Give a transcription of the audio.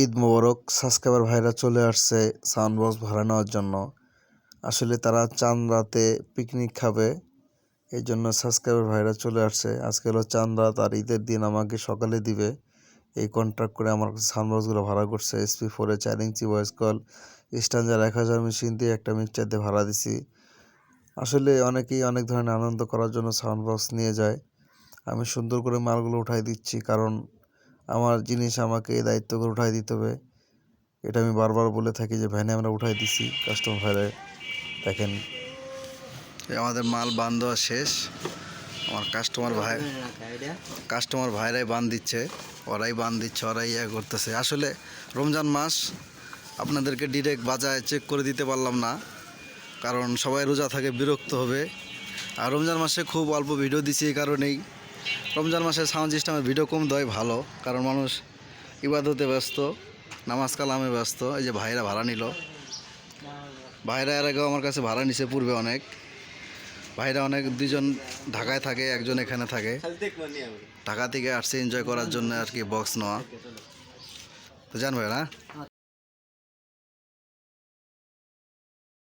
ঈদ মোবারক subscriber ভাইরা চলে আসছে সাউন্ড বক্স ভাড়া নেওয়ার জন্য। আসলে তারা চাঁদ রাতে পিকনিক খাবে, এই জন্য সাবস্ক্রাইবার ভাইরা চলে আসছে। আজকে হলো চাঁদ রাত আর ঈদের দিন আমাকে সকালে দিবে। এই কন্ট্রাক্ট করে আমার কাছে সাউন্ড বক্সগুলো ভাড়া করছে। এসপি ফোরে চার ইঞ্চি ভয়েস কল স্ট্যান্ডার এক হাজার মেশিন দিয়ে একটা মিক্সচার দিয়ে ভাড়া দিছি। আসলে অনেকেই অনেক ধরনের আনন্দ করার জন্য সাউন্ড বক্স নিয়ে যায়। আমি সুন্দর করে মালগুলো উঠাই দিচ্ছি কারণ আমার জিনিস আমাকে দায়িত্ব করে উঠাই দিতে হবে। এটা আমি বারবার বলে থাকি যে ভ্যানে আমরা উঠাই দিছি কাস্টমার ভাইরে দেখেন। আমাদের মাল বান দেওয়া শেষ। আমার কাস্টমার ভাই, কাস্টমার ভাইরাই বান দিচ্ছে। ওরাই বান দিচ্ছে, ওরাই ইয়ে করতেছে। আসলে রমজান মাস আপনাদেরকে ডিরেক্ট বাজায় চেক করে দিতে পারলাম না। কারণ সবাই রোজা থাকে, বিরক্ত হবে। আর রমজান মাসে খুব অল্প ভিডিও দিছি এই কারণেই। রমজান মাসে সাউন্ড সিস্টেমের ভিডিও কম দেয় ভালো, কারণ মানুষ ইবাদতে ব্যস্ত, নামাজ কালামে ব্যস্ত, এই যে ভাইরা ভাড়া নিল। ভাইরা এর আগেও আমার কাছে ভাড়া নিছে পূর্বে অনেক। ভাইরা অনেক দুজন ঢাকায় থাকে, একজন এখানে থাকে। ঢাকা থেকে আসছে এনজয় করার জন্য আর কি বক্স নেওয়া। তো জান না